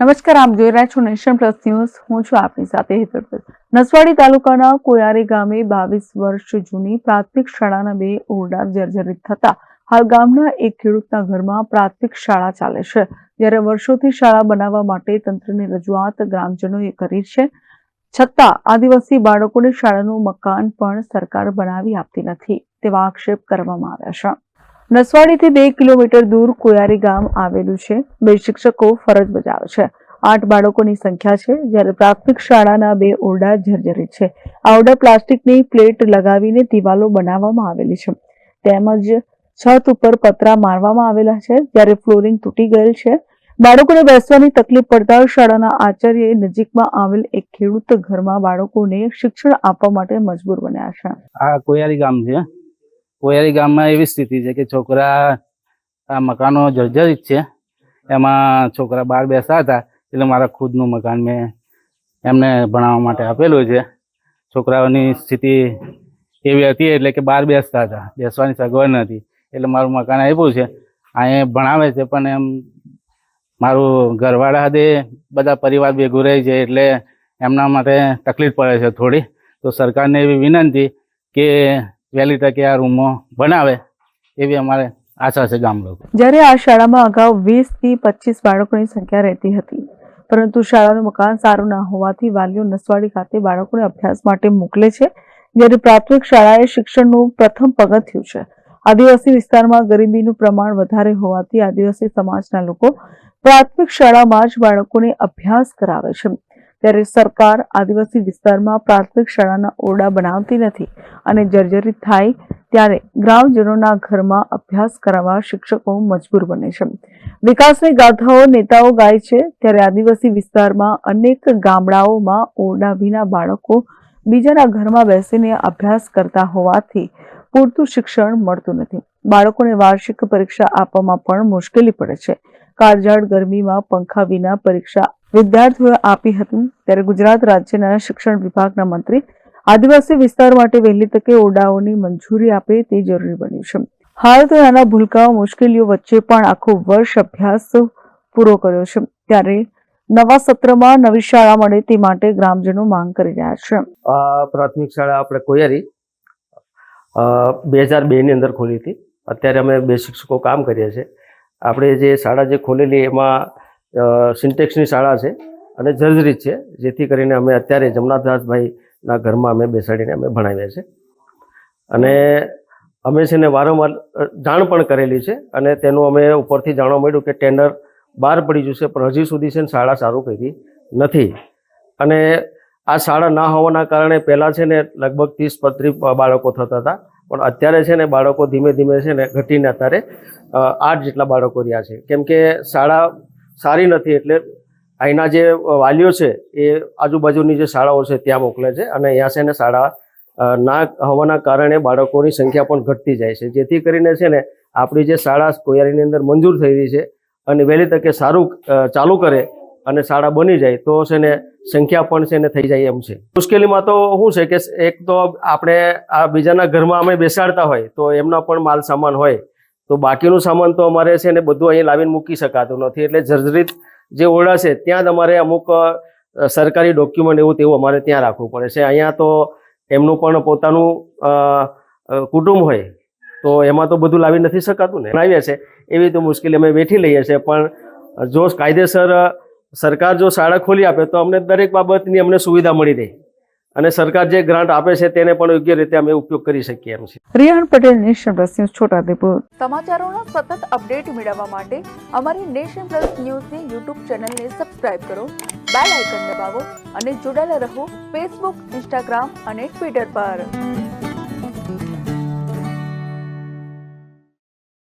નમસ્કાર, આપ જોઈ રહ્યા છો નેશન પ્લસ ન્યૂઝ. હું છું આપની સાથે હેતલ નસવાડી તાલુકાના કોયારી ગામે બાવીસ વર્ષ જૂની પ્રાથમિક શાળાના બે ઓરડા જર્જરિત થતા હાલ ગામના એક ખેડૂતના ઘરમાં પ્રાથમિક શાળા ચાલે છે. જ્યારે વર્ષોથી શાળા બનાવવા માટે તંત્રની રજૂઆત ગ્રામજનોએ કરી છે, છતાં આદિવાસી બાળકોને શાળાનું મકાન પણ સરકાર બનાવી આપતી નથી તેવા આક્ષેપ કરવામાં આવ્યા છે. નસવાડીથી બે કિલોમીટર દૂર કોયારી ગામ આવેલું છે. બે શિક્ષકો ફરજ બજાવે છે. આઠ બાળકોની સંખ્યા છે, જ્યારે પ્રાથમિક શાળાના બે ઓરડા જર્જરિત છે. આ ઓરડા પ્લાસ્ટિકની પ્લેટ લગાવીને દિવાલો બનાવવામાં આવેલી છે. તેમજ છત ઉપર પતરા મારવામાં આવેલા છે, જ્યારે ફ્લોરિંગ તૂટી ગયેલ છે. બાળકોને બેસવાની તકલીફ પડતા શાળાના આચાર્યએ નજીકમાં આવેલ એક ખેડૂત ઘરમાં બાળકોને શિક્ષણ આપવા માટે મજબૂર બન્યા છે. આ કોયારી ગામ છે. કોયારી ગામમાં એવી સ્થિતિ છે કે છોકરા આ મકાનો જર્જરિત છે. એમાં છોકરા બહાર બેસતા હતા એટલે મારા ખુદનું મકાન મેં એમને ભણાવવા માટે આપેલું છે. છોકરાઓની સ્થિતિ એવી હતી એટલે કે બહાર બેસતા હતા. બેસવાની સગવડ નથી એટલે મારું મકાન આપ્યું છે. અહીંયા ભણાવે છે પણ એમ મારું ઘરવાળા હદે બધા પરિવાર ભેગું રહે છે એટલે એમના માટે તકલીફ પડે છે થોડી. તો સરકારને એવી વિનંતી કે વહેલી તકે આ રૂમો બનાવે એવી અમારે આશા છે ગામ લોકો જ્યારે આ શાળામાં અગાઉ વીસથી પચીસ બાળકોની સંખ્યા રહેતી હતી, પરંતુ શાળાનું મકાન સારું ના હોવાથી વાલીઓ નસવાડી ખાતે બાળકોને અભ્યાસ માટે મોકલે છે, જ્યારે પ્રાથમિક શાળા એ શિક્ષણનું પ્રથમ પગથિયું છે. આદિવાસી વિસ્તારમાં ગરીબીનું પ્રમાણ વધારે હોવાથી આદિવાસી સમાજના લોકો પ્રાથમિક શાળામાં જ બાળકોને અભ્યાસ કરાવે છે. ત્યારે સરકાર આદિવાસી વિસ્તારમાં પ્રાથમિક શાળાના ઓરડા બનાવતી નથી અને જર્જરિત થાય ત્યારે ગ્રામજનોના ઘરમાં અભ્યાસ કરાવવા શિક્ષકો મજબૂર બને છે. વિકાસની ગાથાઓ નેતાઓ ગાય છે ત્યારે આદિવાસી વિસ્તારમાં અનેક ગામડાઓમાં ઓરડા વિના બાળકો બીજાના ઘરમાં બેસીને અભ્યાસ કરતા હોવાથી પૂરતું શિક્ષણ મળતું નથી. બાળકોને વાર્ષિક પરીક્ષા આપવામાં પણ મુશ્કેલી પડે છે. કાળઝાળ ગરમીમાં પંખા વિના પરીક્ષા વિદ્યાર્થીઓએ આપી હતી ત્યારે ગુજરાત રાજ્યના શિક્ષણ વિભાગના મંત્રી આદિવાસી વિસ્તાર માટે વહેલી તકે ઓરડાઓની મંજૂરી આપે તે જરૂરી બન્યું છે. હાલ તો નાના ભૂલકાઓ, મુશ્કેલીઓ વચ્ચે પણ આખો વર્ષ અભ્યાસ પૂરો કર્યો છે. ત્યારે નવા સત્રમાં નવી શાળા મળે તે માટે ગ્રામજનો માંગ કરી રહ્યા છે. આ પ્રાથમિક શાળા આપણે કોયારી બે હજાર બેની અંદર ખોલી હતી. અત્યારે અમે બે શિક્ષકો કામ કરીએ છીએ આપણે જે શાળા જે ખોલેલી એમાં સિન્ટેક્સની શાળા છે અને જર્જરી છે, જેથી કરીને અમે અત્યારે જમનાથદાસભાઈના ઘરમાં અમે બેસાડીને અમે ભણાવ્યા છે. અને અમે છે ને વારંવાર જાણ પણ કરેલી છે અને તેનું અમે ઉપરથી જાણવા મળ્યું કે ટેન્ડર બહાર પડી જશે, પણ હજી સુધી છે ને શાળા સારું કરી નથી. અને આ શાળા ના હોવાના કારણે પહેલાં છે ને લગભગ ત્રીસ પત્રીસ બાળકો થતા હતા, પણ અત્યારે છે ને બાળકો ધીમે ધીમે છે ને ઘટીને અત્યારે આઠ જેટલા બાળકો રહ્યા છે. કેમ કે શાળા સારી નથી એટલે અહીંના જે વાલીઓ છે એ આજુબાજુની જે શાળાઓ છે ત્યાં મોકલે છે અને અહીંયા છે ને શાળા ના, હોવાના કારણે બાળકોની સંખ્યા પણ ઘટતી જાય છે. જેથી કરીને છે ને આપણી જે શાળા કોયારીની અંદર મંજૂર થઈ રહી છે અને વહેલી તકે સારું ચાલુ કરે અને શાળા બની જાય તો છે ને સંખ્યા પણ છે ને થઈ જાય એમ છે. મુશ્કેલીમાં તો શું છે કે એક તો આપણે આ બીજાના ઘરમાં અમે બેસાડતા હોય તો એમના પણ માલ સામાન હોય તો બાકીનું સામાન તો અમારે છે ને બધું અહીં લાવીને મૂકી શકાતું નથી. એટલે જર્જરિત જે ઓરડા છે, ત્યાં જ અમારે અમુક સરકારી ડોક્યુમેન્ટ એવું તેવું અમારે ત્યાં રાખવું પડે છે. અહીંયા તો એમનું પણ પોતાનું કુટુંબ હોય, તો એમાં તો બધું લાવી નથી શકાતું ને. લાવીએ છે. એવી તો મુશ્કેલી અમે વેઠી લઈએ છીએ પણ જો કાયદેસર સરકાર જો શાળા ખોલી આપે તો અમને દરેક બાબતની અમને સુવિધા મળી રહે. અને સરકાર જે ગ્રાન્ટ આપે છે તેને પણ યોગ્ય રીતે અમે ઉપયોગ કરી શકીએ એમ છે. Riyan Patel nation plus news Chhota Udepur સમાચારોના સતત અપડેટ મેળવવા માટે અમારી નેશન પ્લસ ન્યૂઝની યુટ્યુબ ચેનલને સબસ્ક્રાઇબ કરો બેલ આઇકન દબાવો અને જોડાયેલા રહો ફેસબુક ઇન્સ્ટાગ્રામ અને ટ્વિટર પર.